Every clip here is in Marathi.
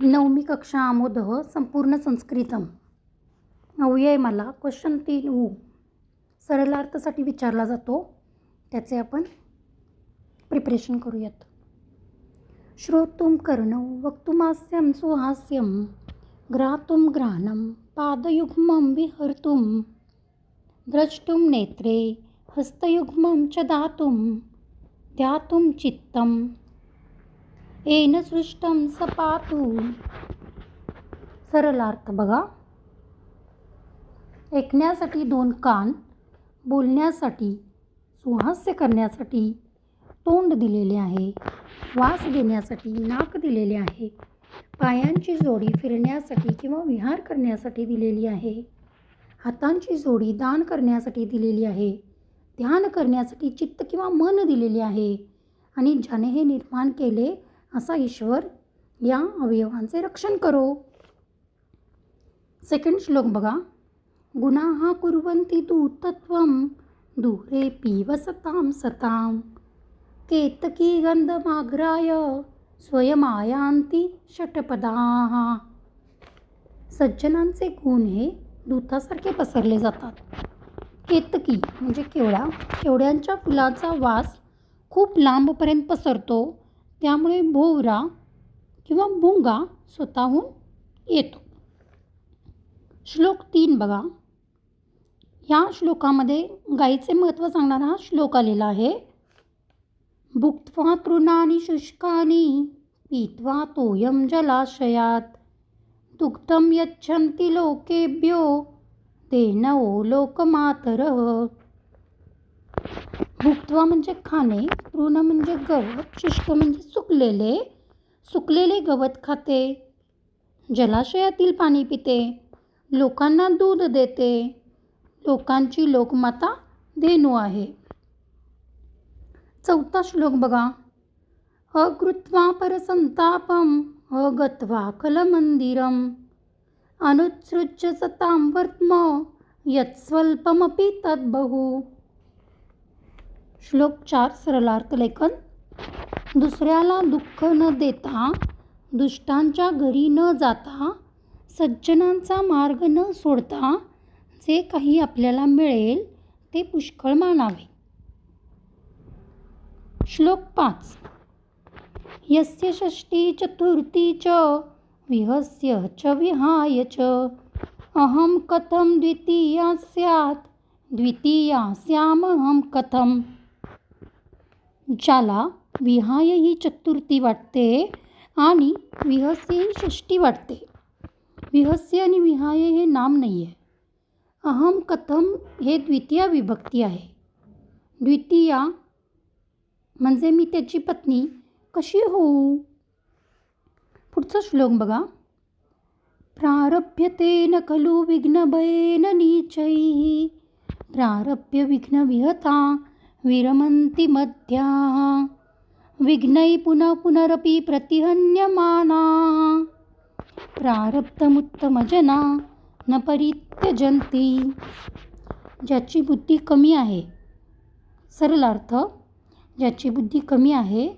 नवमी कक्षा आमोदः संपूर्ण संस्कृतम. अव्ययमाला क्वेश्चन तीन ऊ. सरलार्थासाठी विचारला जातो. त्याचे आपण प्रिपरेशन करूयात. श्रोतुम कर्णौ वक्तुमास्यं सुहास्यं ग्रातुं ग्रहणम पादयुग्मं विहर्तुं द्रष्टुं नेत्रे हस्तयुग्मं च दातुं ध्यातुम चित्तम येन सृष्टं स सरलार्थ बघा. ऐकण्यासाठी दोन कान बोलण्यासाठी सुहास्य करण्यासाठी तोंड दिलेले आहे वास घेण्यासाठी नाक दिलेले आहे पायांची जोडी फिरण्यासाठी किंवा विहार करण्यासाठी दिलेली आहे हातांची जोडी दान करण्यासाठी दिलेली आहे ध्यान करण्यासाठी चित्त किंवा मन दिलेले आहे आणि ज्याने हे निर्माण केले असा ईश्वर या अवयवांचे रक्षण करो. सेकंड श्लोक बघा. गुणाहा कुर्वन्ति तु तत्त्वं दूरे पिवसतां सतां। केतकी गंधमाग्राय स्वयमायांती षटपदाः। सज्जनांचे गुण हे दूतासारखे पसरले जातात. केतकी म्हणजे केवळ्या केवड्यांच्या फुलाचा वास खूप लांबपर्यंत पसरतो. त्यामुळे भोवरा किंवा भुंगा स्वतःहून येतो. श्लोक तीन बघा. या श्लोकामध्ये गाईचे महत्त्व सांगणारा हा श्लोक आलेला आहे. भुक्त्वा तृणानी शुष्कानी पीत्वा तोयम जलाशयात. दुग्धम यच्छन्ति लोकेभ्यो ओ लोकमातरः. भुक्त्वा म्हणजे खाणे तृण म्हणजे गवत शुष्क म्हणजे सुकलेले. सुकलेले गवत खाते जलाशयातील पाणी पिते लोकांना दूध देते. लोकांची लोकमाता धेनू आहे. चौथा श्लोक बघा. अकृत्वा परसंतापम अगत्वा खलमंदिरम अनुत्सृज्य सतां वर्त्म यत्स्वल्पमपि तद्बहू. श्लोक चार सरलार्थ लेखन. दुसऱ्याला दुःख न देता दुष्टांच्या घरी न जाता सज्जनांचा मार्ग न सोडता जे काही आपल्याला मिळेल ते पुष्कळ मानावे. श्लोक पाच यस्य षष्ठी चतुर्थी च विहस्य च विहाय च. अहं कथं द्वितीया स्यात् द्वितीयास्यामहं कथं ज्याला विहाय ही चतुर्थी वाटते आणि विहस्य ही षष्टी वाटते. विहस्य आणि विहाय हे नाम नाही आहे अहम कथम हे द्वितीया विभक्ती आहे. द्वितीया म्हणजे मी त्याची पत्नी कशी होऊ? पुढचा श्लोक बघा. प्रारभ्यतेन खलु विघ्नभयेन नीचैः. प्रारभ्य विघ्नविहता विरमन्ति मध्याः विघ्नैः पुनः पुनरपि प्रतिहन्यमाना। प्रारब्धमुत्तमजना न परित्यजन्ति। ज्याची बुद्धी कमी आहे सरलार्थ अर्थ ज्याची बुद्धी कमी आहे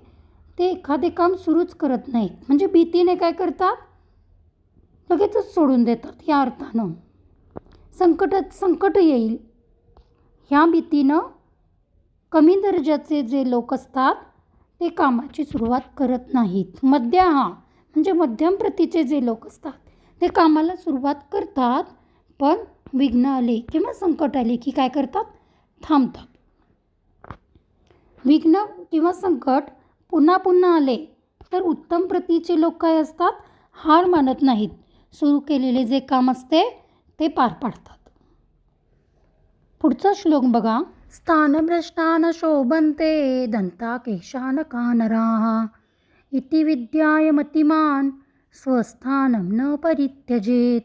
ते एखादे काम सुरूच करत नाहीत. म्हणजे भीतीने काय करतात? लगेचच सोडून देतात या अर्थानं. संकटात संकट येईल. ह्या भीतीनं कमी दर्जाचे जे लोक असतात ते कामाची सुरुवात करत नाहीत. मध्य हा म्हणजे मध्यम प्रतीचे जे लोक असतात ते कामाला सुरुवात करतात पण विघ्न आले किंवा संकट आले की काय करतात? थांबतात. विघ्न किंवा संकट पुन्हा पुन्हा आले तर उत्तम प्रतीचे लोक काय असतात? हार मानत नाहीत. सुरू केलेले जे काम असते ते पार पाडतात. पुढचा श्लोक बघा. स्थानभ्रष्टान शोभन्ते दंता केशान कानराः इति विद्याय मतिमान स्वस्थानं न परित्यजेत।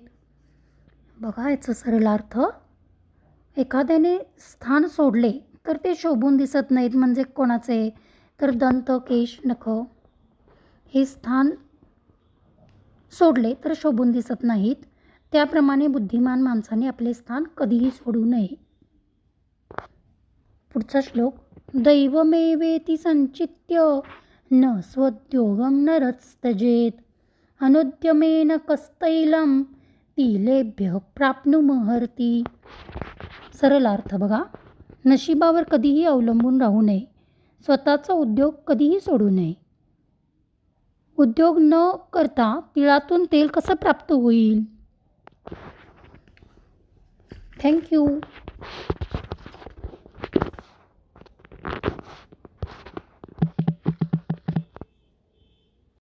बघा याचं सरलार्थ एखाद्याने स्थान सोडले तर ते शोभून दिसत नाहीत म्हणजे कोणाचे? तर दंत केश नख. हे स्थान सोडले तर शोभून दिसत नाहीत. त्याप्रमाणे बुद्धिमान माणसाने आपले स्थान कधीही सोडू नये. पुढचा श्लोक दैवमेवेती संचित्य न स्वद्योगम न नरस्तजेत अनुद्यमेन कस्तैलम तिलेभ्य प्राप्नुमहर्ती सरळ अर्थ बघा नशिबावर कधीही अवलंबून राहू नये. स्वतःचा उद्योग कधीही सोडू नये. उद्योग न करता तिळातून तेल कसं प्राप्त होईल? थँक्यू